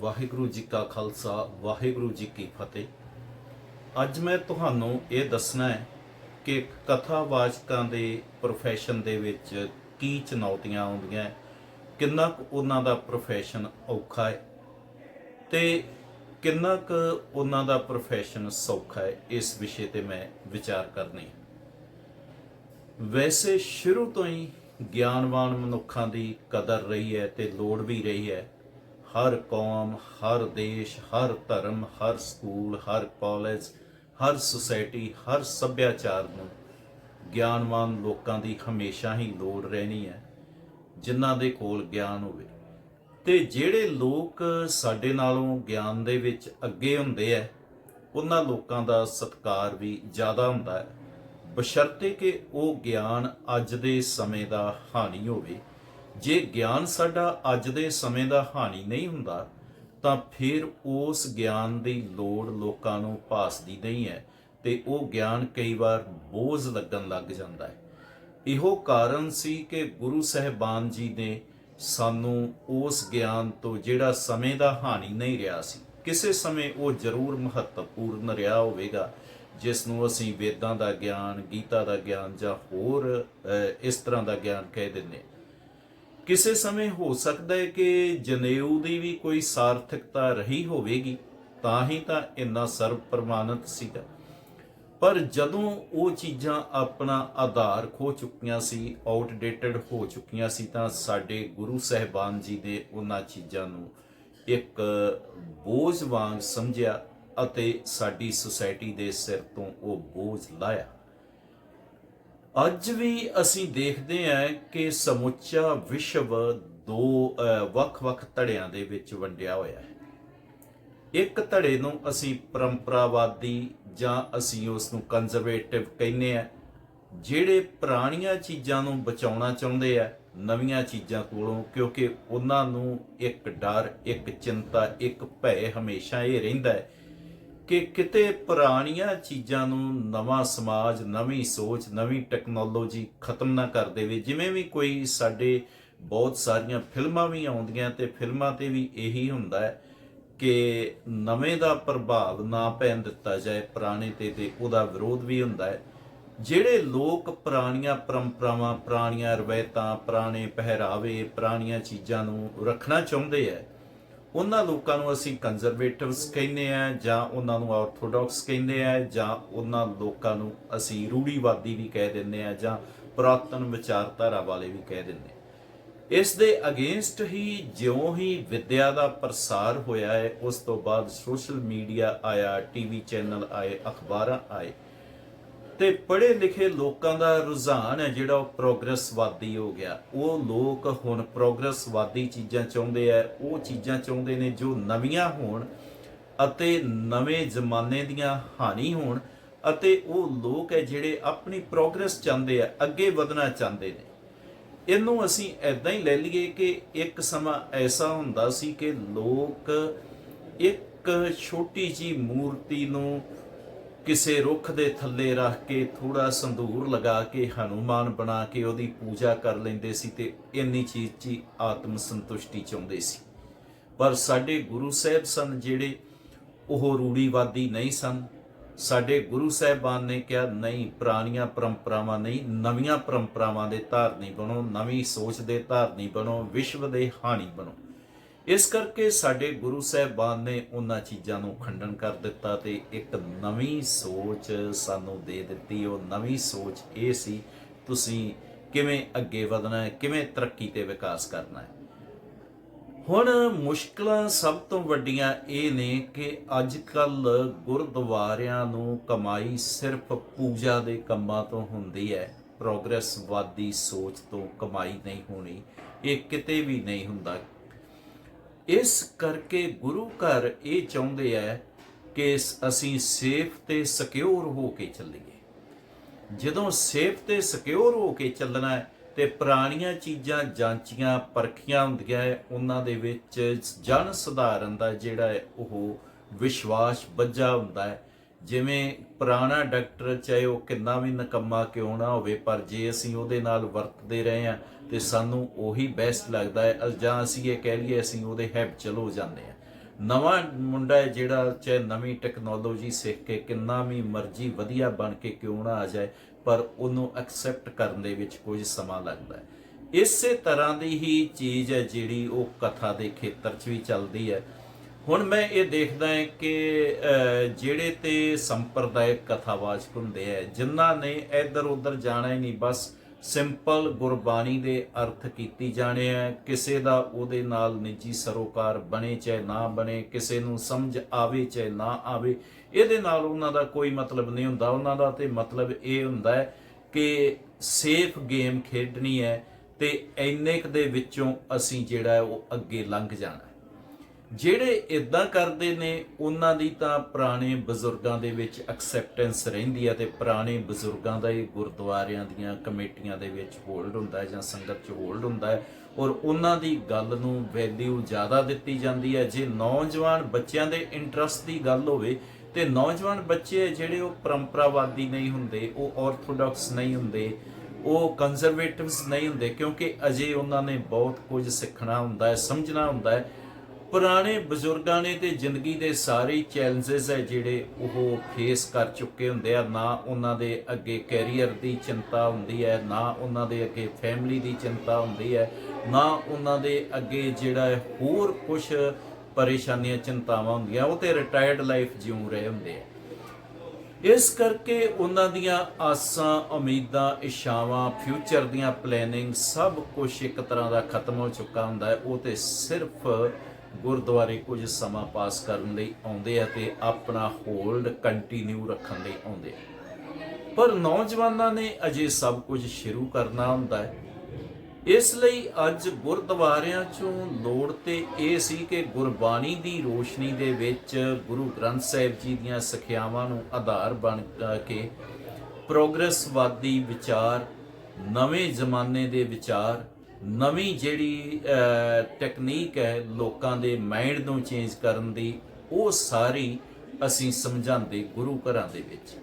ਵਾਹਿਗੁਰੂ ਜੀ ਕਾ ਖਾਲਸਾ, ਵਾਹਿਗੁਰੂ ਜੀ ਕੀ ਫਤਿਹ। ਅੱਜ ਮੈਂ ਤੁਹਾਨੂੰ ਇਹ ਦੱਸਣਾ ਹੈ ਕਿ ਕਥਾਵਾਚਕਾਂ ਦੇ profession ਦੇ ਵਿੱਚ ਕੀ ਚੁਣੌਤੀਆਂ ਆਉਂਦੀਆਂ ਕਿੰਨਾ ਕੁ ਉਹਨਾਂ ਦਾ profession ਔਖਾ ਹੈ ਤੇ ਕਿੰਨਾ ਕੁ ਉਹਨਾਂ ਦਾ profession ਸੌਖਾ ਹੈ, ਇਸ ਵਿਸ਼ੇ ਤੇ ਮੈਂ ਵਿਚਾਰ ਕਰਨੀ ਵੈਸੇ ਸ਼ੁਰੂ ਤੋਂ ਹੀ ਗਿਆਨਵਾਨ ਮਨੁੱਖਾਂ ਦੀ ਕਦਰ ਰਹੀ ਹੈ ਤੇ ਲੋੜ ਵੀ ਰਹੀ ਹੈ ਹਰ ਕੌਮ, ਹਰ ਦੇਸ਼, ਹਰ ਧਰਮ, ਹਰ ਸਕੂਲ, ਹਰ ਕਾਲਜ, ਹਰ ਸੁਸਾਇਟੀ, ਹਰ ਸੱਭਿਆਚਾਰ ਨੂੰ ਗਿਆਨਵਾਨ ਲੋਕਾਂ ਦੀ ਹਮੇਸ਼ਾ ਹੀ ਲੋੜ ਰਹਿਣੀ ਹੈ, ਜਿਨ੍ਹਾਂ ਦੇ ਕੋਲ ਗਿਆਨ ਹੋਵੇ। ਤੇ ਜਿਹੜੇ ਲੋਕ ਸਾਡੇ ਨਾਲੋਂ ਗਿਆਨ ਦੇ ਵਿੱਚ ਅੱਗੇ ਹੁੰਦੇ ਆ ਉਹਨਾਂ ਲੋਕਾਂ ਦਾ ਸਤਿਕਾਰ ਵੀ ਜ਼ਿਆਦਾ ਹੁੰਦਾ ਹੈ। ਬਸ਼ਰਤੇ ਕਿ ਉਹ ਗਿਆਨ ਅੱਜ ਦੇ ਸਮੇਂ ਦਾ ਹਾਨੀ ਹੋਵੇ ਜੇ ਗਿਆਨ ਸਾਡਾ ਅੱਜ ਦੇ ਸਮੇਂ ਦਾ ਹਾਨੀ ਨਹੀਂ ਹੁੰਦਾ, ਤਾਂ ਫਿਰ ਉਸ ਗਿਆਨ ਦੀ ਲੋੜ ਲੋਕਾਂ ਨੂੰ ਭਾਸਦੀ ਨਹੀਂ ਹੈ ਤੇ ਉਹ ਗਿਆਨ ਕਈ ਵਾਰ ਬੋਝ ਲੱਗਣ ਲੱਗ ਜਾਂਦਾ ਹੈ। ਇਹੋ ਕਾਰਨ ਸੀ ਕਿ ਗੁਰੂ ਸਹਿਬਾਨ ਜੀ ਨੇ ਸਾਨੂੰ ਉਸ ਗਿਆਨ ਤੋਂ ਜਿਹੜਾ ਸਮੇਂ ਦਾ ਹਾਨੀ ਨਹੀਂ ਰਿਹਾ ਸੀ, ਕਿਸੇ ਸਮੇਂ ਉਹ ਜ਼ਰੂਰ ਮਹੱਤਵਪੂਰਨ ਰਿਹਾ ਹੋਵੇਗਾ, ਜਿਸ ਨੂੰ ਅਸੀਂ ਵੇਦਾਂ ਦਾ ਗਿਆਨ, ਗੀਤਾ ਦਾ ਗਿਆਨ ਜਾਂ ਹੋਰ ਇਸ ਤਰ੍ਹਾਂ ਦਾ ਗਿਆਨ ਕਹਿ ਦਿੰਦੇ ਕਿਸੇ ਸਮੇਂ ਹੋ ਸਕਦਾ ਹੈ ਕਿ ਜਨੇਊ ਦੀ ਵੀ ਕੋਈ ਸਾਰਥਕਤਾ ਰਹੀ ਹੋਵੇਗੀ, ਤਾਂ ਹੀ ਤਾਂ ਇੰਨਾ ਸਰਵ ਪ੍ਰਮਾਨਿਤ ਸੀਗਾ। ਪਰ ਜਦੋਂ ਉਹ ਚੀਜ਼ਾਂ ਆਪਣਾ ਆਧਾਰ ਖੋ ਚੁੱਕੀਆਂ ਸੀ ਆਊਟਡੇਟਡ ਹੋ ਚੁੱਕੀਆਂ ਸੀ, ਤਾਂ ਸਾਡੇ ਗੁਰੂ ਸਹਿਬਾਨ ਜੀ ਨੇ ਉਹਨਾਂ ਚੀਜ਼ਾਂ ਨੂੰ ਇੱਕ ਬੋਝ ਵਾਂਗ ਸਮਝਿਆ ਅਤੇ ਸਾਡੀ ਸੁਸਾਇਟੀ ਦੇ ਸਿਰ ਤੋਂ ਉਹ ਬੋਝ ਲਾਇਆ। ਅੱਜ ਵੀ ਅਸੀਂ ਦੇਖਦੇ ਹਾਂ ਕਿ ਸਮੁੱਚਾ ਵਿਸ਼ਵ ਦੋ ਵੱਖ-ਵੱਖ ਧੜਿਆਂ ਦੇ ਵਿੱਚ ਵੰਡਿਆ ਹੋਇਆ ਹੈ। ਇੱਕ ਧੜੇ ਨੂੰ ਅਸੀਂ ਪਰੰਪਰਾਵਾਦੀ ਜਾਂ ਅਸੀਂ ਉਸ ਨੂੰ ਕੰਜ਼ਰਵੇਟਿਵ ਕਹਿੰਦੇ ਆ ਜਿਹੜੇ ਪੁਰਾਣੀਆਂ ਚੀਜ਼ਾਂ ਨੂੰ ਬਚਾਉਣਾ ਚਾਹੁੰਦੇ ਆ, ਨਵੀਆਂ ਚੀਜ਼ਾਂ ਕੋਲੋਂ, ਕਿਉਂਕਿ ਉਹਨਾਂ ਨੂੰ ਇੱਕ ਡਰ, ਇੱਕ ਚਿੰਤਾ, ਇੱਕ ਭੈ ਹਮੇਸ਼ਾ ਇਹ ਰਹਿੰਦਾ ਹੈ ਕਿ ਕਿਤੇ ਪੁਰਾਣੀਆਂ ਚੀਜ਼ਾਂ ਨੂੰ ਨਵਾਂ ਸਮਾਜ, ਨਵੀਂ ਸੋਚ, ਨਵੀਂ ਟੈਕਨੋਲੋਜੀ ਖਤਮ ਨਾ ਕਰ ਦੇਵੇ। ਜਿਵੇਂ ਵੀ ਕੋਈ ਸਾਡੇ ਬਹੁਤ ਸਾਰੀਆਂ ਫਿਲਮਾਂ ਵੀ ਆਉਂਦੀਆਂ ਤੇ ਫਿਲਮਾਂ ਤੇ ਵੀ ਇਹੀ ਹੁੰਦਾ ਹੈ ਕਿ ਨਵੇਂ ਦਾ ਪ੍ਰਭਾਵ ਨਾ ਪੈਣ ਦਿੱਤਾ ਜਾਏ, ਪੁਰਾਣੇ ਤੇ ਤੇ ਉਹਦਾ ਵਿਰੋਧ ਵੀ ਹੁੰਦਾ ਹੈ। ਜਿਹੜੇ ਲੋਕ ਪੁਰਾਣੀਆਂ ਪਰੰਪਰਾਵਾਂ, ਪੁਰਾਣੀਆਂ ਰਵਾਇਤਾਂ, ਪੁਰਾਣੇ ਪਹਿਰਾਵੇ, ਪੁਰਾਣੀਆਂ ਚੀਜ਼ਾਂ ਨੂੰ ਰੱਖਣਾ ਚਾਹੁੰਦੇ ਆ ਉਹਨਾਂ ਲੋਕਾਂ ਨੂੰ ਅਸੀਂ ਕੰਜ਼ਰਵੇਟਿਵਸ ਕਹਿੰਦੇ ਆ ਜਾਂ ਉਹਨਾਂ ਨੂੰ ਆਰਥੋਡਾਕਸ ਕਹਿੰਦੇ ਆ ਜਾਂ ਉਹਨਾਂ ਲੋਕਾਂ ਨੂੰ ਅਸੀਂ ਰੂੜੀਵਾਦੀ ਵੀ ਕਹਿ ਦਿੰਦੇ ਆ ਜਾਂ ਪੁਰਾਤਨ ਵਿਚਾਰਧਾਰਾ ਵਾਲੇ ਵੀ ਕਹਿ ਦਿੰਦੇ ਆ ਇਸ ਦੇ ਅਗੇਂਸਟ ਹੀ ਜਿਉਂ ਹੀ ਵਿਦਿਆ ਦਾ ਪ੍ਰਸਾਰ ਹੋਇਆ ਹੈ, ਉਸ ਤੋਂ ਬਾਅਦ ਸੋਸ਼ਲ ਮੀਡੀਆ ਆਇਆ ਟੀਵੀ ਚੈਨਲ ਆਏ, ਅਖਬਾਰਾਂ ਆਏ। ਤੇ ਪੜ੍ਹੇ ਲਿਖੇ ਲੋਕਾਂ ਦਾ ਰੁਝਾਨ ਹੈ ਜਿਹੜਾ ਉਹ ਪ੍ਰੋਗਰੈਸਵਾਦੀ ਹੋ ਗਿਆ। ਉਹ ਲੋਕ ਹੁਣ ਪ੍ਰੋਗਰੈਸਵਾਦੀ ਚੀਜ਼ਾਂ ਚਾਹੁੰਦੇ ਆ, ਉਹ ਚੀਜ਼ਾਂ ਚਾਹੁੰਦੇ ਨੇ ਜੋ ਨਵੀਆਂ ਹੋਣ ਅਤੇ ਨਵੇਂ ਜ਼ਮਾਨੇ ਦੀਆਂ ਹਾਨੀ ਹੋਣ ਅਤੇ ਉਹ ਲੋਕ ਹੈ ਜਿਹੜੇ ਆਪਣੀ ਪ੍ਰੋਗਰੈਸ ਚਾਹੁੰਦੇ ਆ, ਅੱਗੇ ਵਧਣਾ ਚਾਹੁੰਦੇ ਨੇ। ਇਹਨੂੰ ਅਸੀਂ ਐਦਾਂ ਹੀ ਲੈ ਲਈਏ ਕਿ ਇੱਕ ਸਮਾਂ ਐਸਾ ਹੁੰਦਾ ਸੀ ਕਿ ਲੋਕ ਇੱਕ ਛੋਟੀ ਜੀ ਮੂਰਤੀ ਨੂੰ ਕਿਸੇ ਰੁੱਖ ਦੇ ਥੱਲੇ ਰੱਖ ਕੇ ਥੋੜਾ ਸੰਧੂਰ ਲਗਾ ਕੇ ਹਨੂਮਾਨ ਬਣਾ ਕੇ ਉਹਦੀ ਪੂਜਾ ਕਰ ਲੈਂਦੇ ਸੀ ਤੇ ਇੰਨੀ ਚੀਜ਼ 'ਚ ਹੀ ਆਤਮ ਸੰਤੁਸ਼ਟੀ ਚਾਹੁੰਦੇ ਸੀ। ਪਰ ਸਾਡੇ ਗੁਰੂ ਸਾਹਿਬ ਸਨ ਜਿਹੜੇ ਉਹ ਰੂੜੀਵਾਦੀ ਨਹੀਂ ਸਨ। ਸਾਡੇ ਗੁਰੂ ਸਾਹਿਬਾਨ ਨੇ ਕਿਹਾ, ਨਹੀਂ, ਪੁਰਾਣੀਆਂ ਪਰੰਪਰਾਵਾਂ ਨਹੀਂ, ਨਵੀਆਂ ਪਰੰਪਰਾਵਾਂ ਦੇ ਧਾਰਨੀ ਬਣੋ, ਨਵੀਂ ਸੋਚ ਦੇ ਧਾਰਨੀ ਬਣੋ, ਵਿਸ਼ਵ ਦੇ ਹਾਣੀ ਬਣੋ। ਇਸ ਕਰਕੇ ਸਾਡੇ ਗੁਰੂ ਸਾਹਿਬਾਨ ਨੇ ਉਹਨਾਂ ਚੀਜ਼ਾਂ ਨੂੰ ਖੰਡਨ ਕਰ ਦਿੱਤਾ ਤੇ ਇੱਕ ਨਵੀਂ ਸੋਚ ਸਾਨੂੰ ਦੇ ਦਿੱਤੀ। ਉਹ ਨਵੀਂ ਸੋਚ ਇਹ ਸੀ, ਤੁਸੀਂ ਕਿਵੇਂ ਅੱਗੇ ਵਧਣਾ ਹੈ, ਕਿਵੇਂ ਤਰੱਕੀ ਤੇ ਵਿਕਾਸ ਕਰਨਾ ਹੈ। ਹੁਣ ਮੁਸ਼ਕਲਾਂ ਸਭ ਤੋਂ ਵੱਡੀਆਂ ਇਹ ਨੇ ਕਿ ਅੱਜ ਕੱਲ ਗੁਰਦੁਆਰਿਆਂ ਨੂੰ ਕਮਾਈ ਸਿਰਫ ਪੂਜਾ ਦੇ ਕੰਮਾਂ ਤੋਂ ਹੁੰਦੀ ਹੈ। ਪ੍ਰੋਗਰੈਸਵਾਦੀ ਸੋਚ ਤੋਂ ਕਮਾਈ ਨਹੀਂ ਹੋਣੀ, ਇਹ ਕਿਤੇ ਵੀ ਨਹੀਂ ਹੁੰਦਾ। ਇਸ ਕਰਕੇ ਗੁਰੂ ਘਰ ਇਹ ਚਾਹੁੰਦੇ ਆ ਕਿ ਅਸੀਂ ਸੇਫ ਤੇ ਸਿਕਿਉਰ ਹੋ ਕੇ ਚੱਲੀਏ। ਜਦੋਂ ਸੇਫ ਤੇ ਸਿਕਿਉਰ ਹੋ ਕੇ ਚੱਲਣਾ ਹੈ ਤੇ ਪੁਰਾਣੀਆਂ ਚੀਜ਼ਾਂ, ਜਾਂਚੀਆਂ, ਪਰਖੀਆਂ ਹੁੰਦੀਆਂ ਹੈ, ਉਹਨਾਂ ਦੇ ਵਿੱਚ ਜਨ ਸਧਾਰਨ ਦਾ ਜਿਹੜਾ ਹੈ ਉਹ ਵਿਸ਼ਵਾਸ ਬੱਝਾ ਹੁੰਦਾ ਹੈ। ਜਿਵੇਂ ਪੁਰਾਣਾ ਡਾਕਟਰ ਚਾਹੇ ਉਹ ਕਿੰਨਾ ਵੀ ਨਕੰਮਾ ਕਿਉਂ ਨਾ ਹੋਵੇ, ਪਰ ਜੇ ਅਸੀਂ ਉਹਦੇ ਨਾਲ ਵਰਤਦੇ ਰਹੇ ਹਾਂ ਤੇ ਸਾਨੂੰ ਉਹੀ ਬੈਸਟ ਲੱਗਦਾ ਹੈ ਜਾਂ ਅਸੀਂ ਇਹ ਕਹਿ ਲਈਏ ਅਸੀਂ ਉਹਦੇ ਹੈਬਚਲ ਹੋ ਜਾਂਦੇ ਹਾਂ। ਨਵਾਂ ਮੁੰਡਾ ਜਿਹੜਾ ਚਾਹੇ ਨਵੀਂ ਟੈਕਨੋਲੋਜੀ ਸਿੱਖ ਕੇ ਕਿੰਨਾ ਵੀ ਮਰਜ਼ੀ ਵਧੀਆ ਬਣ ਕੇ ਕਿਉਂ ਨਾ ਆ ਜਾਏ, ਪਰ ਉਹਨੂੰ ਐਕਸੈਪਟ ਕਰਨ ਦੇ ਵਿੱਚ ਕੁਝ ਸਮਾਂ ਲੱਗਦਾ ਹੈ। ਇਸੇ ਤਰ੍ਹਾਂ ਦੀ ਹੀ ਚੀਜ਼ ਹੈ ਜਿਹੜੀ ਉਹ ਕਥਾ ਦੇ ਖੇਤਰ 'ਚ ਵੀ ਚੱਲਦੀ ਹੈ। ਹੁਣ ਮੈਂ ਇਹ ਦੇਖਦਾ ਹਾਂ ਕਿ ਜਿਹੜੇ ਤੇ ਸੰਪਰਦਾਇਕ ਕਥਾਵਾਚਕ ਹੁੰਦੇ ਆ, ਜਿਨ੍ਹਾਂ ਨੇ ਇੱਧਰ ਉੱਧਰ ਜਾਣਾ ਹੀ ਨਹੀਂ, ਬਸ ਸਿੰਪਲ ਗੁਰਬਾਣੀ ਦੇ ਅਰਥ ਕੀਤੀ ਜਾਣੇ ਆ, ਕਿਸੇ ਦਾ ਉਹਦੇ ਨਾਲ ਨਿੱਜੀ ਸਰੋਕਾਰ ਬਣੇ, ਚਾਹੇ ਨਾ ਬਣੇ, ਕਿਸੇ ਨੂੰ ਸਮਝ ਆਵੇ, ਚਾਹੇ ਨਾ ਆਵੇ, ਇਹਦੇ ਨਾਲ ਉਹਨਾਂ ਦਾ ਕੋਈ ਮਤਲਬ ਨਹੀਂ ਹੁੰਦਾ। ਉਹਨਾਂ ਦਾ ਤੇ ਮਤਲਬ ਇਹ ਹੁੰਦਾ ਹੈ ਕਿ ਸੇਫ ਗੇਮ ਖੇਡਣੀ ਹੈ ਤੇ ਇੰਨੇ ਕੁ ਦੇ ਵਿੱਚੋਂ ਅਸੀਂ ਜਿਹੜਾ ਉਹ ਅੱਗੇ ਲੰਘ ਜਾਣਾ ਜਿਹੜੇ ਇਦਾਂ ਕਰਦੇ ਨੇ, ਉਹਨਾਂ ਦੀ ਤਾਂ ਪੁਰਾਣੇ ਬਜ਼ੁਰਗਾਂ ਦੇ ਵਿੱਚ ਐਕਸੈਪਟੈਂਸ ਰਹਿੰਦੀ ਹੈ ਤੇ ਪੁਰਾਣੇ ਬਜ਼ੁਰਗਾਂ ਦਾ ਹੀ ਗੁਰਦੁਆਰਿਆਂ ਦੀਆਂ ਕਮੇਟੀਆਂ ਦੇ ਵਿੱਚ ਹੋਲਡ ਹੁੰਦਾ ਹੈ ਜਾਂ ਸੰਗਤ 'ਚ ਹੋਲਡ ਹੁੰਦਾ ਹੈ ਔਰ ਉਹਨਾਂ ਦੀ ਗੱਲ ਨੂੰ ਵੈਲਿਊ ਜ਼ਿਆਦਾ ਦਿੱਤੀ ਜਾਂਦੀ ਹੈ। ਜੇ ਨੌਜਵਾਨ ਬੱਚਿਆਂ ਦੇ ਇੰਟਰਸਟ ਦੀ ਗੱਲ ਹੋਵੇ ਤੇ ਨੌਜਵਾਨ ਬੱਚੇ ਜਿਹੜੇ ਉਹ ਪਰੰਪਰਾਵਾਦੀ ਨਹੀਂ ਹੁੰਦੇ, ਉਹ ਆਰਥੋਡਾਕਸ ਨਹੀਂ ਹੁੰਦੇ, ਉਹ ਕੰਜ਼ਰਵੇਟਿਵਸ ਨਹੀਂ ਹੁੰਦੇ ਕਿਉਂਕਿ ਅਜੇ ਉਹਨਾਂ ਨੇ ਬਹੁਤ ਕੁਝ ਸਿੱਖਣਾ ਹੁੰਦਾ ਹੈ, ਸਮਝਣਾ ਹੁੰਦਾ ਹੈ। ਪੁਰਾਣੇ ਬਜ਼ੁਰਗਾਂ ਨੇ ਤੇ ਜ਼ਿੰਦਗੀ ਦੇ ਸਾਰੇ ਚੈਲੰਜਸ ਹੈ ਜਿਹੜੇ ਉਹ ਫੇਸ ਕਰ ਚੁੱਕੇ ਹੁੰਦੇ ਆ। ਨਾ ਉਹਨਾਂ ਦੇ ਅੱਗੇ ਕੈਰੀਅਰ ਦੀ ਚਿੰਤਾ ਹੁੰਦੀ ਹੈ, ਨਾ ਉਹਨਾਂ ਦੇ ਅੱਗੇ ਫੈਮਿਲੀ ਦੀ ਚਿੰਤਾ ਹੁੰਦੀ ਹੈ, ਨਾ ਉਹਨਾਂ ਦੇ ਅੱਗੇ ਜਿਹੜਾ ਹੋਰ ਕੁਝ ਪਰੇਸ਼ਾਨੀਆਂ, ਚਿੰਤਾਵਾਂ ਹੁੰਦੀਆਂ, ਉਹ ਤੇ ਰਿਟਾਇਰਡ ਲਾਈਫ ਜਿਉ ਰਹੇ ਹੁੰਦੇ ਆ। ਇਸ ਕਰਕੇ ਉਹਨਾਂ ਦੀਆਂ ਆਸਾਂ, ਉਮੀਦਾਂ ਇਸ਼ਾਵਾਂ ਫਿਊਚਰ ਦੀਆਂ ਪਲੈਨਿੰਗ ਸਭ ਕੁਝ ਇੱਕ ਤਰ੍ਹਾਂ ਦਾ ਖਤਮ ਹੋ ਚੁੱਕਾ ਹੁੰਦਾ ਹੈ। ਉਹ ਤੇ ਸਿਰਫ ਗੁਰਦੁਆਰੇ ਕੁਝ ਸਮਾਂ ਪਾਸ ਕਰਨ ਲਈ ਆਉਂਦੇ ਆ ਤੇ ਆਪਣਾ ਹੋਲਡ ਕੰਟੀਨਿਊ ਰੱਖਣ ਲਈ ਆਉਂਦੇ ਆ। ਪਰ ਨੌਜਵਾਨਾਂ ਨੇ ਅਜੇ ਸਭ ਕੁਝ ਸ਼ੁਰੂ ਕਰਨਾ ਹੁੰਦਾ ਹੈ। ਇਸ ਲਈ ਅੱਜ ਗੁਰਦੁਆਰਿਆਂ ਚੋਂ ਲੋੜ ਤੇ ਇਹ ਸੀ ਕਿ ਗੁਰਬਾਣੀ ਦੀ ਰੋਸ਼ਨੀ ਦੇ ਵਿੱਚ ਗੁਰੂ ਗ੍ਰੰਥ ਸਾਹਿਬ ਜੀ ਦੀਆਂ ਸਿੱਖਿਆਵਾਂ ਨੂੰ ਆਧਾਰ ਬਣ ਕੇ ਪ੍ਰੋਗਰੈਸਵਾਦੀ ਵਿਚਾਰ, ਨਵੇਂ ਜ਼ਮਾਨੇ ਦੇ ਵਿਚਾਰ ਨਵੀਂ ਜਿਹੜੀ ਟੈਕਨੀਕ ਹੈ ਲੋਕਾਂ ਦੇ ਮਾਈਂਡ ਨੂੰ ਚੇਂਜ ਕਰਨ ਦੀ, ਉਹ ਸਾਰੀ ਅਸੀਂ ਸਮਝਾਉਂਦੇ ਗੁਰੂ ਘਰਾਂ ਦੇ ਵਿੱਚ।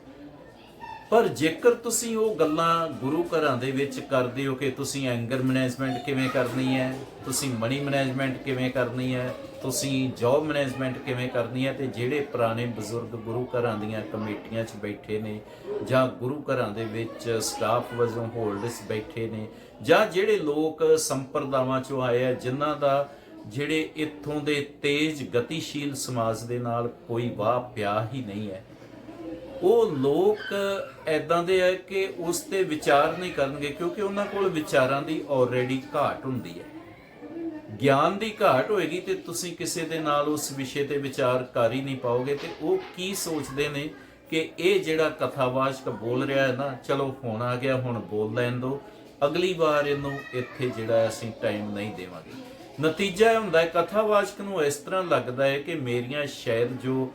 ਪਰ ਜੇਕਰ ਤੁਸੀਂ ਉਹ ਗੱਲਾਂ ਗੁਰੂ ਘਰਾਂ ਦੇ ਵਿੱਚ ਕਰਦੇ ਹੋ ਕਿ ਤੁਸੀਂ ਐਂਗਰ ਮੈਨੇਜਮੈਂਟ ਕਿਵੇਂ ਕਰਨੀ ਹੈ, ਤੁਸੀਂ ਮਨੀ ਮੈਨੇਜਮੈਂਟ ਕਿਵੇਂ ਕਰਨੀ ਹੈ, ਤੁਸੀਂ ਜੌਬ ਮੈਨੇਜਮੈਂਟ ਕਿਵੇਂ ਕਰਨੀ ਹੈ, ਤੇ ਜਿਹੜੇ ਪੁਰਾਣੇ ਬਜ਼ੁਰਗ ਗੁਰੂ ਘਰਾਂ ਦੀਆਂ ਕਮੇਟੀਆਂ 'ਚ ਬੈਠੇ ਨੇ ਜਾਂ ਗੁਰੂ ਘਰਾਂ ਦੇ ਵਿੱਚ ਸਟਾਫ ਵਜੋਂ ਹੋਲਡਰਸ ਬੈਠੇ ਨੇ ਜਾਂ ਜਿਹੜੇ ਲੋਕ ਸੰਪਰਦਾਵਾਂ 'ਚੋਂ ਆਏ ਆ, ਜਿਨ੍ਹਾਂ ਦਾ ਜਿਹੜੇ ਇੱਥੋਂ ਦੇ ਤੇਜ਼ ਗਤੀਸ਼ੀਲ ਸਮਾਜ ਦੇ ਨਾਲ ਕੋਈ ਵਾਹ ਪਿਆ ਹੀ ਨਹੀਂ ਹੈ ਉਹ ਲੋਕ ਐਦਾਂ ਦੇ ਆ ਕਿ ਉਸ ਤੇ ਵਿਚਾਰ ਨਹੀਂ ਕਰਨਗੇ, ਕਿਉਂਕਿ ਉਹਨਾਂ ਕੋਲ ਵਿਚਾਰਾਂ ਦੀ ਆਲਰੇਡੀ ਘਾਟ ਹੁੰਦੀ ਹੈ। ਗਿਆਨ ਦੀ ਘਾਟ ਹੋਏਗੀ ਤੇ ਤੁਸੀਂ ਕਿਸੇ ਦੇ ਨਾਲ ਉਸ ਵਿਸ਼ੇ ਤੇ ਵਿਚਾਰ ਕਰ ਹੀ ਨਹੀਂ ਪਾਓਗੇ ਤੇ ਉਹ ਕੀ ਸੋਚਦੇ ਨੇ ਕਿ ਇਹ ਜਿਹੜਾ ਕਥਾਵਾਚਕ ਬੋਲ ਰਿਹਾ ਹੈ ਨਾ, ਚਲੋ ਹੁਣ ਆ ਗਿਆ, ਹੁਣ ਬੋਲ ਲੈਣ ਦਿਓ ਅਗਲੀ ਵਾਰ ਇਹਨੂੰ ਇੱਥੇ ਜਿਹੜਾ ਅਸੀਂ ਟਾਈਮ ਨਹੀਂ ਦੇਵਾਂਗੇ। ਨਤੀਜਾ ਇਹ ਹੁੰਦਾ ਹੈ, ਕਥਾਵਾਚਕ ਨੂੰ ਇਸ ਤਰ੍ਹਾਂ ਲੱਗਦਾ ਹੈ ਕਿ ਮੇਰੀਆਂ ਸ਼ਾਇਦ ਜੋ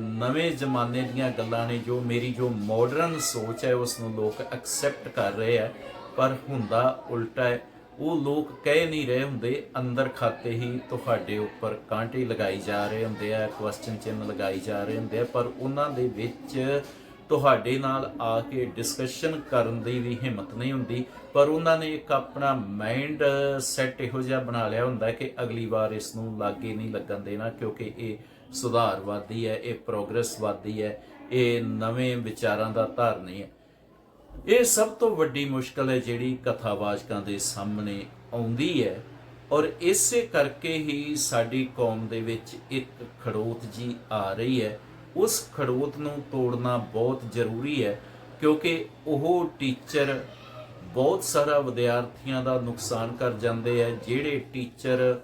ਨਵੇਂ ਜ਼ਮਾਨੇ ਦੀਆਂ ਗੱਲਾਂ ਨੇ ਜੋ ਮੇਰੀ ਜੋ ਮਾਡਰਨ ਸੋਚ ਹੈ ਉਸ ਨੂੰ ਲੋਕ ਐਕਸੈਪਟ ਕਰ ਰਹੇ ਹੈ, ਪਰ ਹੁੰਦਾ ਉਲਟਾ ਹੈ। ਉਹ ਲੋਕ ਕਹਿ ਨਹੀਂ ਰਹੇ ਹੁੰਦੇ, ਅੰਦਰ ਖਾਤੇ ਹੀ ਤੁਹਾਡੇ ਉੱਪਰ ਕਾਂਟੇ ਲਗਾਈ ਜਾ ਰਹੇ ਹੁੰਦੇ ਆ ਕੁਐਸਚਨ ਚਿੰਨ ਲਗਾਈ ਜਾ ਰਹੇ ਹੁੰਦੇ ਆ, ਪਰ ਉਹਨਾਂ ਦੇ ਵਿੱਚ ਤੁਹਾਡੇ ਨਾਲ ਆ ਕੇ ਡਿਸਕਸ਼ਨ ਕਰਨ ਦੀ ਵੀ ਹਿੰਮਤ ਨਹੀਂ ਹੁੰਦੀ, ਪਰ ਉਹਨਾਂ ਨੇ ਇੱਕ ਆਪਣਾ ਮਾਈਂਡ ਸੈਟ ਇਹੋ ਜਿਹਾ ਬਣਾ ਲਿਆ ਹੁੰਦਾ ਕਿ ਅਗਲੀ ਵਾਰ ਇਸ ਨੂੰ ਲਾਗੇ ਨਹੀਂ ਲੱਗਣ ਦੇਣਾ, ਕਿਉਂਕਿ ਇਹ ਸੁਧਾਰਵਾਦੀ ਹੈ, ਇਹ ਪ੍ਰੋਗਰੈਸਵਾਦੀ ਹੈ, ਇਹ ਨਵੇਂ ਵਿਚਾਰਾਂ ਦਾ ਧਾਰਨੀ ਹੈ। ਇਹ ਸਭ ਤੋਂ ਵੱਡੀ ਮੁਸ਼ਕਲ ਹੈ ਜਿਹੜੀ ਕਥਾਵਾਚਕਾਂ ਦੇ ਸਾਹਮਣੇ ਆਉਂਦੀ ਹੈ ਔਰ ਇਸੇ ਕਰਕੇ ਹੀ ਸਾਡੀ ਕੌਮ ਦੇ ਵਿੱਚ ਇੱਕ ਖੜੋਤ ਜੀ ਆ ਰਹੀ ਹੈ। ਉਸ ਖੜੋਤ ਨੂੰ ਤੋੜਨਾ ਬਹੁਤ ਜ਼ਰੂਰੀ ਹੈ, ਕਿਉਂਕਿ ਉਹ ਟੀਚਰ ਬਹੁਤ ਸਾਰਾ ਵਿਦਿਆਰਥੀਆਂ ਦਾ ਨੁਕਸਾਨ ਕਰ ਜਾਂਦੇ ਆ, ਜਿਹੜੇ ਟੀਚਰ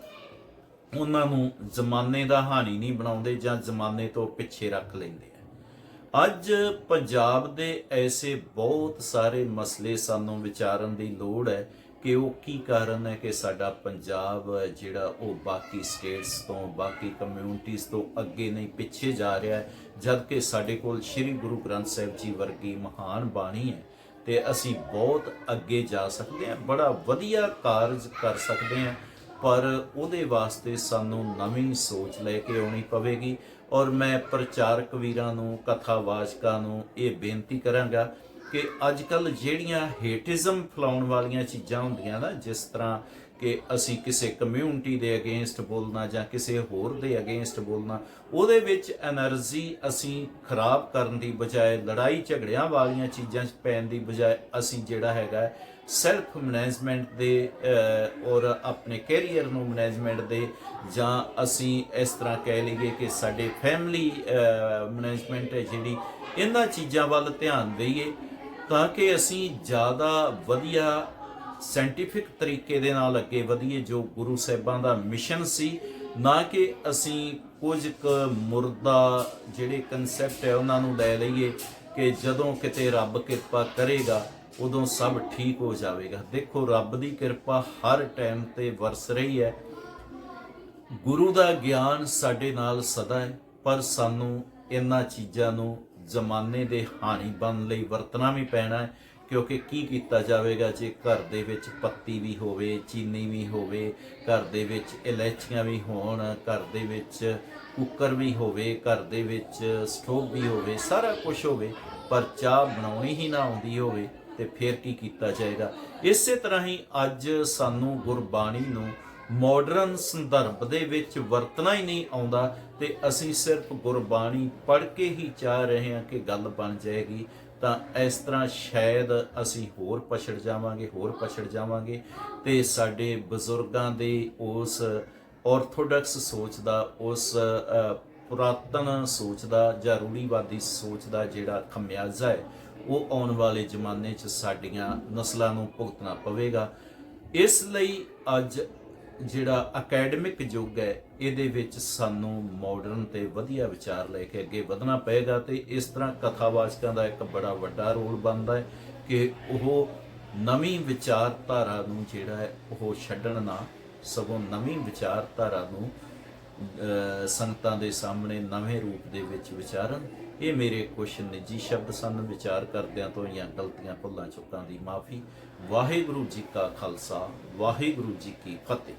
ਉਹਨਾਂ ਨੂੰ ਜ਼ਮਾਨੇ ਦਾ ਹਾਨੀ ਨਹੀਂ ਬਣਾਉਂਦੇ ਜਾਂ ਜ਼ਮਾਨੇ ਤੋਂ ਪਿੱਛੇ ਰੱਖ ਲੈਂਦੇ ਆ। ਅੱਜ ਪੰਜਾਬ ਦੇ ਐਸੇ ਬਹੁਤ ਸਾਰੇ ਮਸਲੇ ਸਾਨੂੰ ਵਿਚਾਰਨ ਦੀ ਲੋੜ ਹੈ ਕਿ ਉਹ ਕੀ ਕਾਰਨ ਹੈ ਕਿ ਸਾਡਾ ਪੰਜਾਬ, ਜਿਹੜਾ ਉਹ ਬਾਕੀ ਸਟੇਟਸ ਤੋਂ, ਬਾਕੀ ਕਮਿਊਨਿਟੀਜ਼ ਤੋਂ ਅੱਗੇ ਨਹੀਂ, ਪਿੱਛੇ ਜਾ ਰਿਹਾ ਹੈ ਜਦ ਕਿ ਸਾਡੇ ਕੋਲ ਸ੍ਰੀ ਗੁਰੂ ਗ੍ਰੰਥ ਸਾਹਿਬ ਜੀ ਵਰਗੀ ਮਹਾਨ ਬਾਣੀ ਹੈ, ਤੇ ਅਸੀਂ ਬਹੁਤ ਅੱਗੇ ਜਾ ਸਕਦੇ ਹਾਂ, ਬੜਾ ਵਧੀਆ ਕਾਰਜ ਕਰ ਸਕਦੇ ਹਾਂ, ਪਰ ਉਹਦੇ ਵਾਸਤੇ ਸਾਨੂੰ ਨਵੀਂ ਸੋਚ ਲੈ ਕੇ ਆਉਣੀ ਪਵੇਗੀ। ਔਰ ਮੈਂ ਪ੍ਰਚਾਰਕ ਵੀਰਾਂ ਨੂੰ, ਕਥਾਵਾਚਕਾਂ ਨੂੰ ਇਹ ਬੇਨਤੀ ਕਰਾਂਗਾ ਕਿ ਅੱਜ ਕੱਲ ਜਿਹੜੀਆਂ ਹੇਟਿਜ਼ਮ ਫਲਾਉਣ ਵਾਲੀਆਂ ਚੀਜ਼ਾਂ ਹੁੰਦੀਆਂ ਨਾ, ਜਿਸ ਤਰ੍ਹਾਂ ਕਿ ਅਸੀਂ ਕਿਸੇ ਕਮਿਊਨਿਟੀ ਦੇ ਅਗੇਂਸਟ ਬੋਲਣਾ ਜਾਂ ਕਿਸੇ ਹੋਰ ਦੇ ਅਗੇਂਸਟ ਬੋਲਣਾ, ਉਹਦੇ ਵਿੱਚ 에નਰਜੀ ਅਸੀਂ ਖਰਾਬ ਕਰਨ ਦੀ ਬਜਾਏ, ਲੜਾਈ ਝਗੜਿਆਂ ਵਾਲੀਆਂ ਚੀਜ਼ਾਂ 'ਚ ਪੈਣ ਦੀ ਬਜਾਏ ਅਸੀਂ ਜਿਹੜਾ ਹੈਗਾ ਸੈਲਫ ਮੈਨੇਜਮੈਂਟ ਦੇ ਔਰ ਆਪਣੇ ਕੈਰੀਅਰ ਨੂੰ ਮੈਨੇਜਮੈਂਟ ਦੇ, ਜਾਂ ਅਸੀਂ ਇਸ ਤਰ੍ਹਾਂ ਕਹਿ ਲਈਏ ਕਿ ਸਾਡੇ ਫੈਮਿਲੀ ਮੈਨੇਜਮੈਂਟ ਹੈ ਜਿਹੜੀ, ਇਹਨਾਂ ਚੀਜ਼ਾਂ ਵੱਲ ਧਿਆਨ ਦੇਈਏ। ਤਾਂ ਕਿ ਅਸੀਂ ਜ਼ਿਆਦਾ ਵਧੀਆ ਸਾਇੰਟੀਫਿਕ ਤਰੀਕੇ ਦੇ ਨਾਲ ਅੱਗੇ ਵਧੀਏ, ਜੋ ਗੁਰੂ ਸਾਹਿਬਾਂ ਦਾ ਮਿਸ਼ਨ ਸੀ, ਨਾ ਕਿ ਅਸੀਂ ਕੁਝ ਕੁ ਮੁਰਦਾ ਜਿਹੜੇ ਕਨਸੈਪਟ ਹੈ ਉਹਨਾਂ ਨੂੰ ਲੈ ਲਈਏ ਕਿ ਜਦੋਂ ਕਿਤੇ ਰੱਬ ਕਿਰਪਾ ਕਰੇਗਾ, ਉਦੋਂ ਸਭ ਠੀਕ ਹੋ ਜਾਵੇਗਾ। ਦੇਖੋ, ਰੱਬ ਦੀ ਕਿਰਪਾ ਹਰ ਟਾਈਮ ਤੇ ਵਰਸ ਰਹੀ ਹੈ। ਗੁਰੂ ਦਾ ਗਿਆਨ ਸਾਡੇ ਨਾਲ ਸਦਾ ਹੈ, ਪਰ ਸਾਨੂੰ ਇਹਨਾਂ ਚੀਜ਼ਾਂ ਨੂੰ ਜ਼ਮਾਨੇ ਦੇ ਹਾਨੀ ਬਣ ਲਈ ਵਰਤਣਾ ਵੀ ਪੈਣਾ ਹੈ, ਕਿਉਂਕਿ ਕੀ ਕੀਤਾ ਜਾਵੇਗਾ ਜੇ ਘਰ ਦੇ ਵਿੱਚ ਪੱਤੀ ਵੀ ਹੋਵੇ, ਚੀਨੀ ਵੀ ਹੋਵੇ, ਘਰ ਦੇ ਵਿੱਚ ਇਲਾਇਚੀਆਂ ਵੀ ਹੋਣ, ਘਰ ਦੇ ਵਿੱਚ ਕੁੱਕਰ ਵੀ ਹੋਵੇ, ਘਰ ਦੇ ਵਿੱਚ ਸਟੋਵ ਵੀ ਹੋਵੇ, ਸਾਰਾ ਕੁਝ ਹੋਵੇ, ਪਰ ਚਾਹ ਬਣਾਉਣੀ ਹੀ ਨਾ ਆਉਂਦੀ ਹੋਵੇ, ਤੇ ਫਿਰ ਕੀ ਕੀਤਾ ਜਾਏਗਾ? ਇਸੇ ਤਰ੍ਹਾਂ ਹੀ ਅੱਜ ਸਾਨੂੰ ਗੁਰਬਾਣੀ ਨੂੰ ਮਾਡਰਨ ਸੰਦਰਭ ਦੇ ਵਿੱਚ ਵਰਤਣਾ ਹੀ ਨਹੀਂ ਆਉਂਦਾ ਤੇ ਅਸੀਂ ਸਿਰਫ ਗੁਰਬਾਣੀ ਪੜ੍ਹ ਕੇ ਹੀ ਚਾਹ ਰਹੇ ਹਾਂ ਕਿ ਗੱਲ ਬਣ ਜਾਏਗੀ, ਤਾਂ ਇਸ ਤਰ੍ਹਾਂ ਸ਼ਾਇਦ ਅਸੀਂ ਹੋਰ ਪਛੜ ਜਾਵਾਂਗੇ, ਹੋਰ ਪਛੜ ਜਾਵਾਂਗੇ ਤੇ ਸਾਡੇ ਬਜ਼ੁਰਗਾਂ ਦੇ ਉਸ ਆਰਥੋਡਾਕਸ ਸੋਚ ਦਾ, ਉਸ ਪੁਰਾਤਨ ਸੋਚ ਦਾ ਜਾਂ ਰੂੜੀਵਾਦੀ ਸੋਚ ਦਾ ਜਿਹੜਾ ਖਮਿਆਜ਼ਾ ਹੈ, ਉਹ ਆਉਣ ਵਾਲੇ ਜ਼ਮਾਨੇ 'ਚ ਸਾਡੀਆਂ ਨਸਲਾਂ ਨੂੰ ਭੁਗਤਣਾ ਪਵੇਗਾ। ਇਸ ਲਈ ਅੱਜ ਜਿਹੜਾ ਅਕੈਡਮਿਕ ਯੁੱਗ ਹੈ, ਇਹਦੇ ਵਿੱਚ ਸਾਨੂੰ ਮਾਡਰਨ ਤੇ ਵਧੀਆ ਵਿਚਾਰ ਲੈ ਕੇ ਅੱਗੇ ਵਧਣਾ ਪਏਗਾ ਤੇ ਇਸ ਤਰ੍ਹਾਂ ਕਥਾਵਾਚਕਾਂ ਦਾ ਇੱਕ ਬੜਾ ਵੱਡਾ ਰੋਲ ਬਣਦਾ ਹੈ ਕਿ ਉਹ ਨਵੀਂ ਵਿਚਾਰਧਾਰਾ ਨੂੰ ਜਿਹੜਾ ਹੈ, ਉਹ ਛੱਡਣ ਨਾ ਸਗੋਂ ਨਵੀਂ ਵਿਚਾਰਧਾਰਾ ਨੂੰ ਸੰਗਤਾਂ ਦੇ ਸਾਹਮਣੇ ਨਵੇਂ ਰੂਪ ਦੇ ਵਿੱਚ ਵਿਚਾਰਨ। ਇਹ ਮੇਰੇ ਕੁਝ ਨਿੱਜੀ ਸ਼ਬਦ ਸਨ, ਵਿਚਾਰ ਕਰਦਿਆਂ ਤੋਂ ਜਾਂ ਗਲਤੀਆਂ ਭੁੱਲਾਂ ਚੁੱਕਾਂ ਦੀ ਮਾਫੀ। ਵਾਹਿਗੁਰੂ ਜੀ ਕਾ ਖਾਲਸਾ, ਵਾਹਿਗੁਰੂ ਜੀ ਕੀ ਫਤਿਹ।